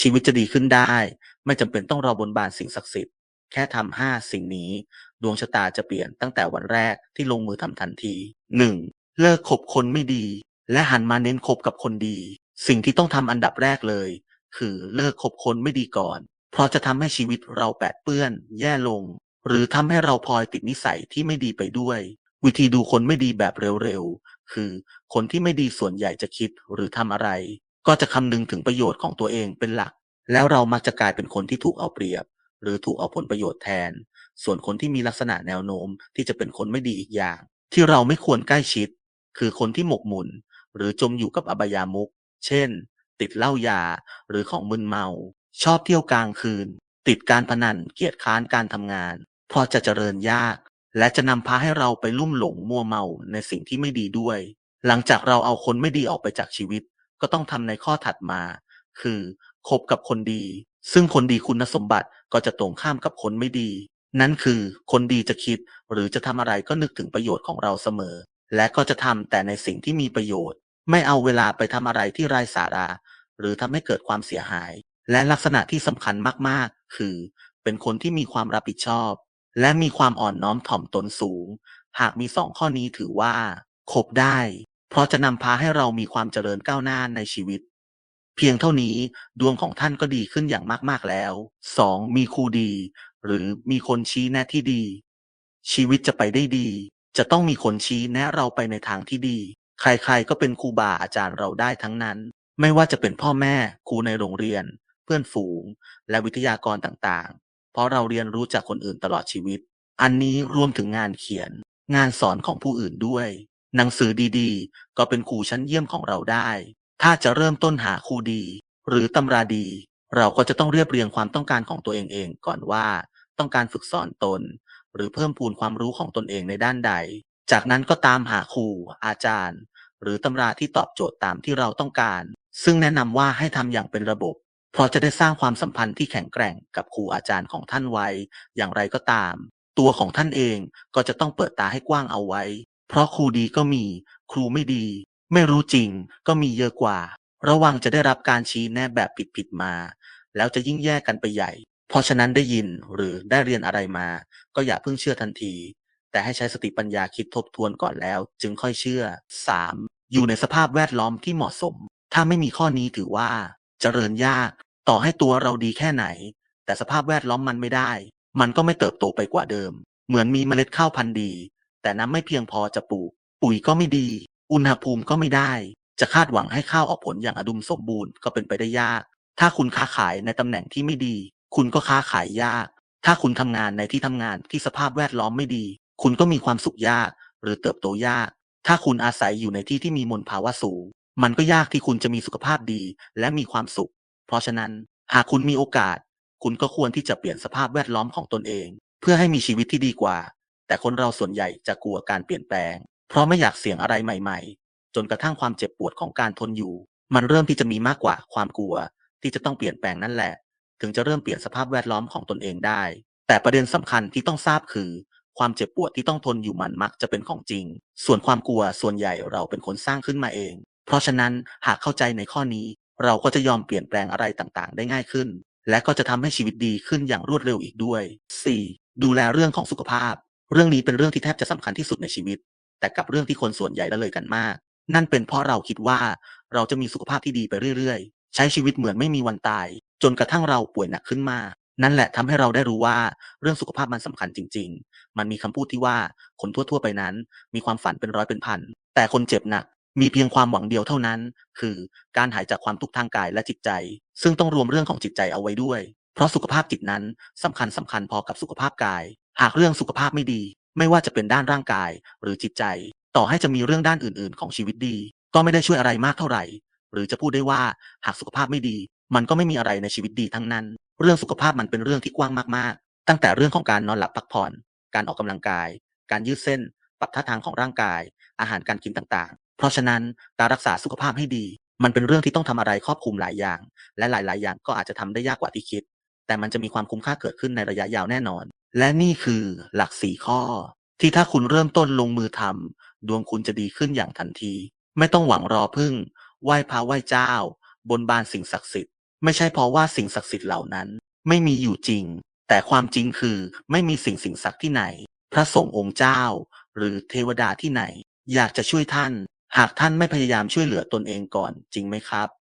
ชีวิตจะดีขึ้นได้ ไม่จำเป็นต้องรอบนบานสิ่งศักดิ์สิทธิ์แค่ทำห้าสิ่งนี้ ดวงชะตาจะเปลี่ยนตั้งแต่วันแรกที่ลงมือทำทันที 1. เลิกคบคนไม่ดี และหันมาเน้นคบกับคนดี สิ่งที่ต้องทำอันดับแรกเลย คือเลิกคบคนไม่ดีก่อน เพราะจะทำให้ชีวิตเราแปดเปื้อน แย่ลง หรือทำให้เราพลอยติดนิสัยที่ไม่ดีไปด้วย วิธีดูคนไม่ดีแบบเร็วๆ คือ คนที่ไม่ดีส่วนใหญ่จะคิดหรือทำอะไร ก็จะคำนึงถึงประโยชน์ของตัวเองเป็นหลัก แล้วเรามักจะกลายเป็นคนที่ถูกเอาเปรียบ หรือถูกเอาผลประโยชน์แทน ส่วนคนที่มีลักษณะแนวโน้มที่จะเป็นคนไม่ดีอีกอย่าง ที่เราไม่ควรใกล้ชิด คือคนที่หมกมุ่น หรือจมอยู่กับอบายามุขเช่น ติดเหล้ายาหรือของมึนเมา ชอบเที่ยวกลางคืน ติดการพนันเกียจค้านการทำงาน เพราะจะเจริญยาก และจะนำพาให้เราไปลุ่มหลงมัวเมาในสิ่งที่ไม่ดีด้วย หลังจากเราเอาคนไม่ดีออกไปจากชีวิต ก็ต้องทำในข้อถัดมา คือคบกับคนดี ซึ่งคนดีคุณสมบัติก็จะตรงข้ามกับคนไม่ดี นั่นคือคนดีจะคิดหรือจะทำอะไรก็นึกถึงประโยชน์ของเราเสมอ และก็จะทำแต่ในสิ่งที่มีประโยชน์ ไม่เอาเวลาไปทำอะไรที่ไร้สาระหรือทำให้เกิดความเสียหาย และลักษณะที่สำคัญมากๆ คือ เป็นคนที่มีความรับผิดชอบ และมีความอ่อนน้อมถ่อมตนสูง หากมีสองข้อนี้ถือว่าคบได้ เพราะจะนำพาให้เรามีความเจริญก้าวหน้าในชีวิต เพียงเท่านี้ดวงของท่านก็ดีขึ้นอย่างมากๆแล้ว 2. มีครูดี หรือมีคนชี้แนะที่ดี ชีวิตจะไปได้ดี จะต้องมีคนชี้แนะเราไปในทางที่ดี ใครๆก็เป็นครูบาอาจารย์เราได้ทั้งนั้น ไม่ว่าจะเป็นพ่อแม่ครูในโรงเรียน เพื่อนฝูง และวิทยากรต่างๆ เพราะเราเรียนรู้จากคนอื่นตลอดชีวิต อันนี้รวมถึงงานเขียน งานสอนของผู้อื่นด้วย หนังสือดีๆ ก็เป็นครูชั้นเยี่ยมของเราได้ ถ้าจะเริ่มต้นหาครูดี หรือตำราดี เราก็จะต้องเรียบเรียงความต้องการของตัวเองเองก่อนว่า ต้องการฝึกสอนตน หรือเพิ่มพูนความรู้ของตนเองในด้านใด จากนั้นก็ตามหาครูอาจารย์ หรือตำราที่ตอบโจทย์ตามที่เราต้องการ ซึ่งแนะนำว่าให้ทำอย่างเป็นระบบ เพราะจะได้สร้างความสัมพันธ์ที่แข็งแกร่งกับครูอาจารย์ของท่านไว้ อย่างไรก็ตาม ตัวของท่านเองก็จะต้องเปิดตาให้กว้างเอาไว้ เพราะครูดีก็มี ครูไม่ดี ไม่รู้จริง ก็มีเยอะกว่า ระวังจะได้รับการชี้แนะแบบผิดๆมา แล้วจะยิ่งแยกกันไปใหญ่ เพราะฉะนั้นได้ยินหรือได้เรียนอะไรมา ก็อย่าเพิ่งเชื่อทันที แต่ให้ใช้สติปัญญาคิดทบทวนก่อนแล้ว จึงค่อยเชื่อ 3. อยู่ในสภาพแวดล้อมที่เหมาะสม ถ้าไม่มีข้อนี้ถือว่าเจริญยาก ต่อให้ตัวเราดีแค่ไหน แต่สภาพแวดล้อมมันไม่ได้ มันก็ไม่เติบโตไปกว่าเดิม เหมือนมีเมล็ดข้าวพันธุ์ดี แต่น้ำไม่เพียงพอจะปลูก ปุ๋ยก็ไม่ดี อุณหภูมิก็ไม่ได้ จะคาดหวังให้ข้าวออกผลอย่างอดุมสมบูรณ์ก็เป็นไปได้ยาก ถ้าคุณค้าขายในตำแหน่งที่ไม่ดี คุณก็ค้าขายยาก ถ้าคุณทำงานในที่ทำงานที่สภาพแวดล้อมไม่ดี คุณก็มีความสุขยาก หรือเติบโตยาก ถ้าคุณอาศัยอยู่ในที่ที่มีมลภาวะสูง มันก็ยากที่คุณจะมีสุขภาพดีและมีความสุข เพราะฉะนั้นหากคุณมีโอกาส คุณก็ควรที่จะเปลี่ยนสภาพแวดล้อมของตนเอง เพื่อให้มีชีวิตที่ดีกว่า แต่คนเราส่วนใหญ่จะกลัวการเปลี่ยนแปลง เพราะไม่อยากเสี่ยงอะไรใหม่ๆ จนกระทั่งความเจ็บปวดของการทนอยู่ มันเริ่มที่จะมีมากกว่าความกลัว ที่จะต้องเปลี่ยนแปลงนั่นแหละ ถึงจะเริ่มเปลี่ยนสภาพแวดล้อมของตนเองได้ แต่ประเด็นสำคัญที่ต้องทราบคือ ความเจ็บปวดที่ต้องทนอยู่มันมักจะเป็นของจริง ส่วนความกลัวส่วนใหญ่เราเป็นคนสร้างขึ้นมาเอง เพราะฉะนั้นหากเข้าใจในข้อนี้ เราก็จะยอมเปลี่ยนแปลงอะไรต่างๆ ได้ง่ายขึ้น และก็จะทำให้ชีวิตดีขึ้นอย่างรวดเร็วอีกด้วย 4. ดูแลเรื่องของสุขภาพ เรื่องนี้เป็นเรื่องที่แทบจะสำคัญที่สุดในชีวิต แต่กับเรื่องที่คนส่วนใหญ่ละเลยกันมาก นั่นเป็นเพราะเราคิดว่าเราจะมีสุขภาพที่ดีไปเรื่อยๆ ใช้ชีวิตเหมือนไม่มีวันตาย จนกระทั่งเราป่วยหนักขึ้นมานั่นแหละทำให้เราได้รู้ว่าเรื่องสุขภาพมันสำคัญจริง ๆ มันมีคำพูดที่ว่าคนทั่วๆไปนั้น มีความฝันเป็นร้อยเป็นพัน แต่คนเจ็บหนักมีเพียงความหวังเดียวเท่านั้น คือการหายจากความทุกข์ทางกายและจิตใจ ซึ่งต้องรวมเรื่องของจิตใจเอาไว้ด้วย เพราะสุขภาพจิตนั้นสำคัญสำคัญพอกับสุขภาพกาย หากเรื่องสุขภาพไม่ดี ไม่ว่าจะเป็นด้านร่างกาย หรือจิตใจ ต่อให้จะมีเรื่องด้านอื่น ๆ ของชีวิตดี ก็ไม่ได้ช่วยอะไรมากเท่าไหร่ หรือจะพูดได้ว่าหากสุขภาพไม่ดี มันก็ไม่มีอะไรในชีวิตดีทั้งนั้น เรื่องสุขภาพมันเป็นเรื่องที่กว้างมากๆ ตั้งแต่เรื่องของการนอนหลับพักผ่อน การออกกำลังกาย การยืดเส้น ปรับท่าทางของร่างกาย อาหารการกินต่างๆ เพราะฉะนั้นการรักษาสุขภาพให้ดี มันเป็นเรื่องที่ต้องทำอะไรครอบคลุมหลายอย่าง และหลาย ๆ อย่างก็อาจจะทำได้ยากกว่าที่คิดแต่มันจะมีความคุ้มค่าเกิดขึ้นในระยะยาวแน่นอน และนี่คือหลักสี่ข้อ ที่ถ้าคุณเริ่มต้นลงมือทำดวงคุณจะดีขึ้นอย่างทันที ไม่ต้องหวังรอพึ่ง ไหว้พระไหว้เจ้า บนบานสิ่งศักดิ์สิทธิ์ ไม่ใช่เพราะว่าสิ่งศักดิ์สิทธิ์เหล่านั้น ไม่มีอยู่จริง แต่ความจริงคือไม่มีสิ่งสิ่งศักดิ์ที่ไหน พระสงฆ์องค์เจ้า หรือเทวดาที่ไหน อยากจะช่วยท่าน หากท่านไม่พยายามช่วยเหลือตนเองก่อนจริงไหมครับ